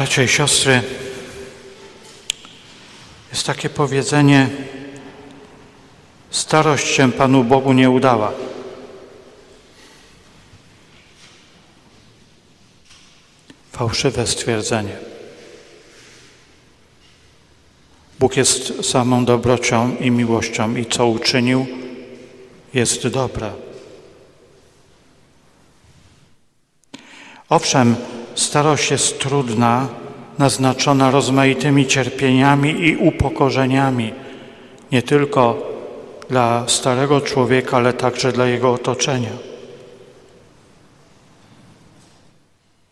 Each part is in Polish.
Bracia i siostry, jest takie powiedzenie: Starość się Panu Bogu nie udała. Fałszywe stwierdzenie. Bóg jest samą dobrocią i miłością i co uczynił, jest dobre. Owszem, starość jest trudna, naznaczona rozmaitymi cierpieniami i upokorzeniami, nie tylko dla starego człowieka, ale także dla jego otoczenia.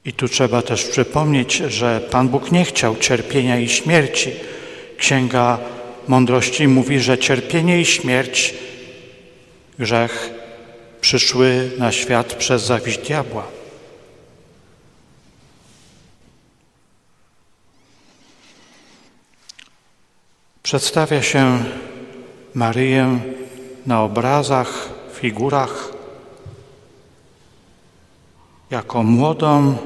I tu trzeba też przypomnieć, że Pan Bóg nie chciał cierpienia i śmierci. Księga Mądrości mówi, że cierpienie i śmierć, grzech przyszły na świat przez zawiść diabła. Przedstawia się Maryję na obrazach, figurach jako młodą,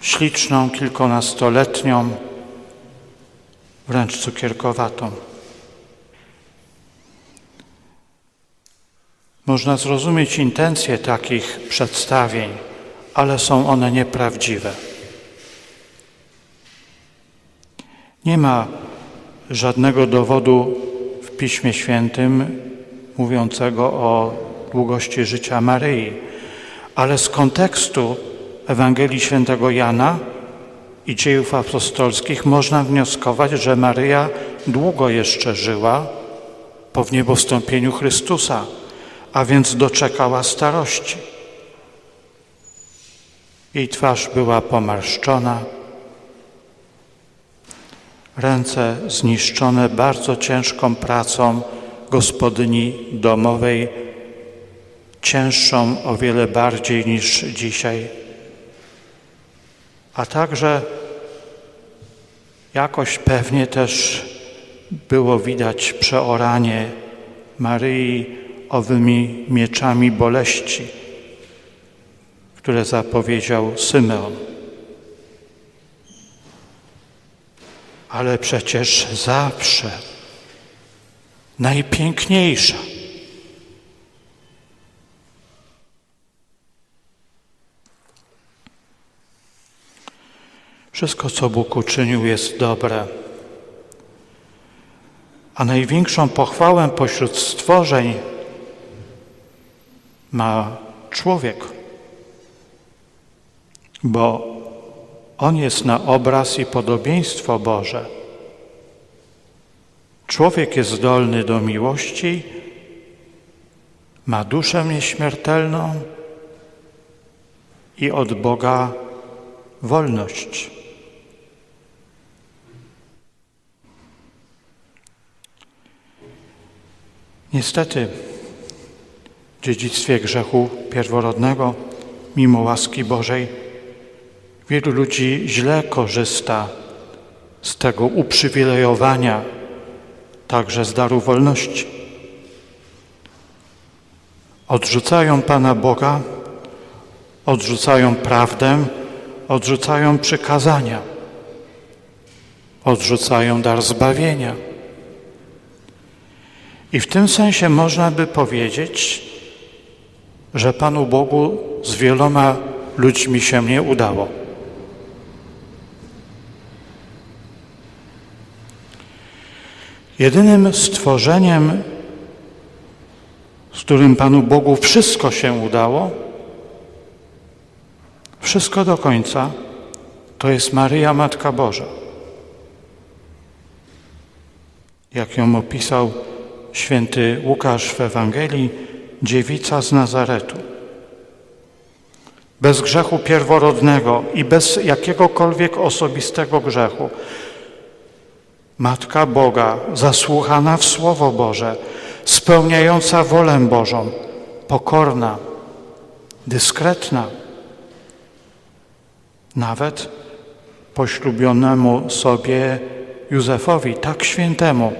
śliczną, kilkunastoletnią, wręcz cukierkowatą. Można zrozumieć intencje takich przedstawień, ale są one nieprawdziwe. Nie ma żadnego dowodu w Piśmie Świętym mówiącego o długości życia Maryi, ale z kontekstu Ewangelii Świętego Jana i dziejów apostolskich można wnioskować, że Maryja długo jeszcze żyła po wniebowstąpieniu Chrystusa, a więc doczekała starości. Jej twarz była pomarszczona, ręce zniszczone bardzo ciężką pracą gospodyni domowej, cięższą o wiele bardziej niż dzisiaj. A także jakoś pewnie też było widać przeoranie Maryi owymi mieczami boleści, które zapowiedział Symeon. Ale przecież zawsze najpiękniejsza. Wszystko, co Bóg uczynił, jest dobre. A największą pochwałę pośród stworzeń ma człowiek, bo on jest na obraz i podobieństwo Boże. Człowiek jest zdolny do miłości, ma duszę nieśmiertelną i od Boga wolność. Niestety, w dziedzictwie grzechu pierworodnego, mimo łaski Bożej, Wielu ludzi źle korzysta z tego uprzywilejowania, także z daru wolności. Odrzucają Pana Boga, odrzucają prawdę, odrzucają przykazania, odrzucają dar zbawienia. I w tym sensie można by powiedzieć, że Panu Bogu z wieloma ludźmi się nie udało. Jedynym stworzeniem, z którym Panu Bogu wszystko się udało, wszystko do końca, to jest Maryja Matka Boża. Jak ją opisał święty Łukasz w Ewangelii, dziewica z Nazaretu. Bez grzechu pierworodnego i bez jakiegokolwiek osobistego grzechu, Matka Boga, zasłuchana w Słowo Boże, spełniająca wolę Bożą, pokorna, dyskretna, nawet poślubionemu sobie Józefowi, tak świętemu,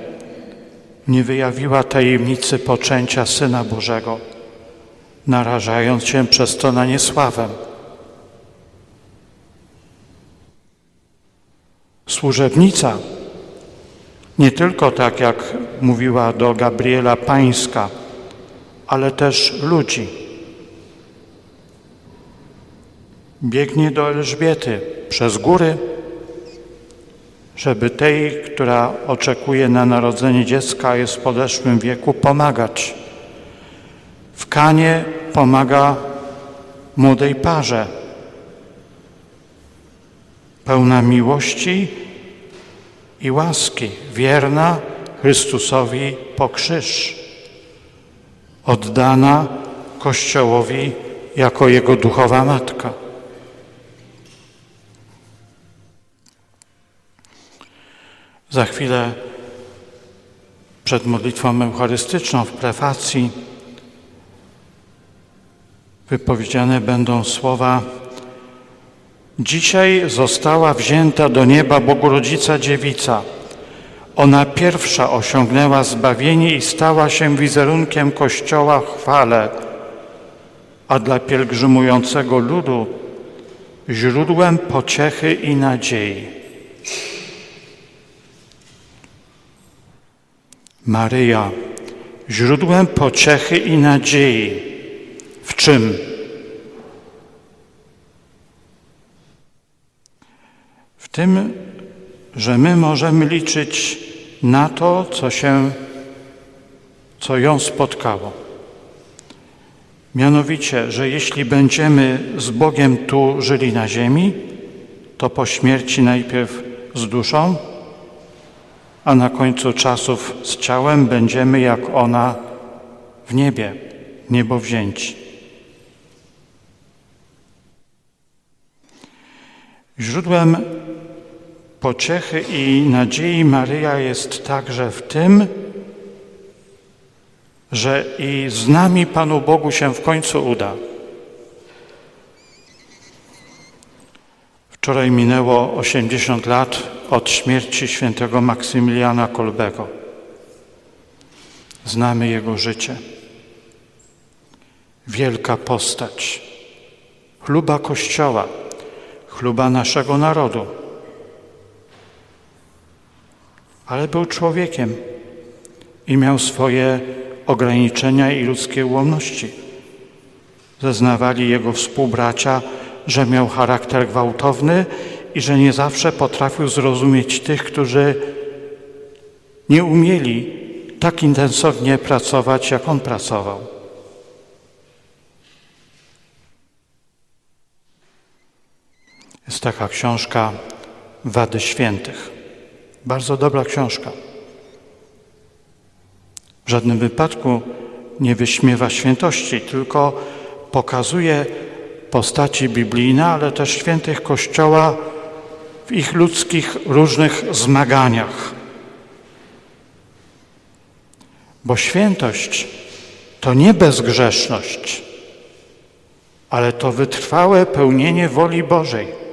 nie wyjawiła tajemnicy poczęcia Syna Bożego, narażając się przez to na niesławę. służebnica, nie tylko tak jak mówiła do Gabriela Pańska, ale też ludzi. Biegnie do Elżbiety przez góry, żeby tej, która oczekuje na narodzenie dziecka, jest w podeszłym wieku, pomagać. W Kanie pomaga młodej parze, pełna miłości i łaski, wierna Chrystusowi po krzyż, oddana Kościołowi jako Jego duchowa matka. Za chwilę przed modlitwą eucharystyczną w prefacji wypowiedziane będą słowa Dzisiaj została wzięta do nieba Bogurodzica Dziewica. Ona pierwsza osiągnęła zbawienie i stała się wizerunkiem Kościoła w chwale, a dla pielgrzymującego ludu źródłem pociechy i nadziei. Maryja, źródłem pociechy i nadziei. W czym? Tym, że my możemy liczyć na to, co się, co ją spotkało. Mianowicie, że jeśli będziemy z Bogiem tu żyli na ziemi, to po śmierci najpierw z duszą, a na końcu czasów z ciałem będziemy jak ona w niebie, niebo wzięci. Źródłem pociechy i nadziei Maryja jest także w tym, że i z nami Panu Bogu się w końcu uda. Wczoraj minęło 80 lat od śmierci świętego Maksymiliana Kolbego. Znamy jego życie. Wielka postać, chluba Kościoła, chluba naszego narodu. Ale był człowiekiem i miał swoje ograniczenia i ludzkie ułomności. Zeznawali jego współbracia, że miał charakter gwałtowny i że nie zawsze potrafił zrozumieć tych, którzy nie umieli tak intensywnie pracować, jak on pracował. Jest taka książka Wady Świętych. Bardzo dobra książka. W żadnym wypadku nie wyśmiewa świętości, tylko pokazuje postaci biblijne, ale też świętych Kościoła w ich ludzkich różnych zmaganiach. Bo świętość to nie bezgrzeszność, ale to wytrwałe pełnienie woli Bożej.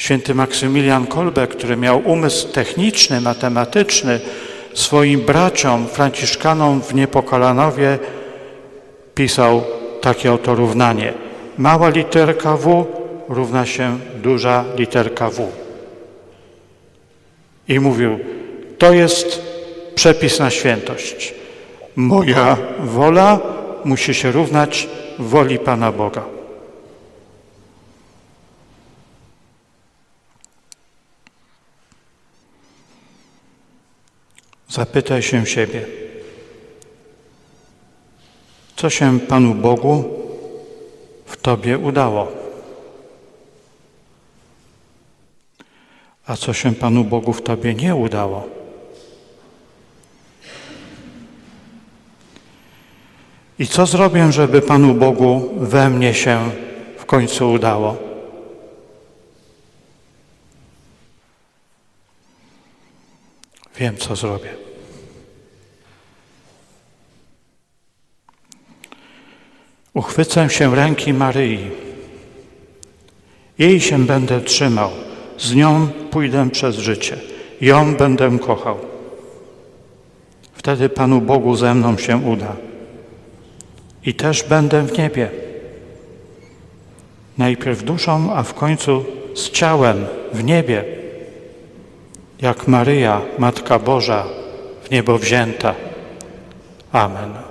Święty Maksymilian Kolbe, który miał umysł techniczny, matematyczny, swoim braciom, franciszkanom w Niepokalanowie pisał takie oto równanie. Mała literka W równa się duża literka W. I mówił, to jest przepis na świętość. Moja wola musi się równać woli Pana Boga. Zapytaj się siebie, co się Panu Bogu w Tobie udało? A co się Panu Bogu w Tobie nie udało? I co zrobię, żeby Panu Bogu we mnie się w końcu udało? Wiem, co zrobię. Uchwycę się ręki Maryi. Jej się będę trzymał. Z nią pójdę przez życie. Ją będę kochał. Wtedy Panu Bogu ze mną się uda. I też będę w niebie. najpierw duszą, a w końcu z ciałem w niebie, jak Maryja, Matka Boża, w niebo wzięta. Amen.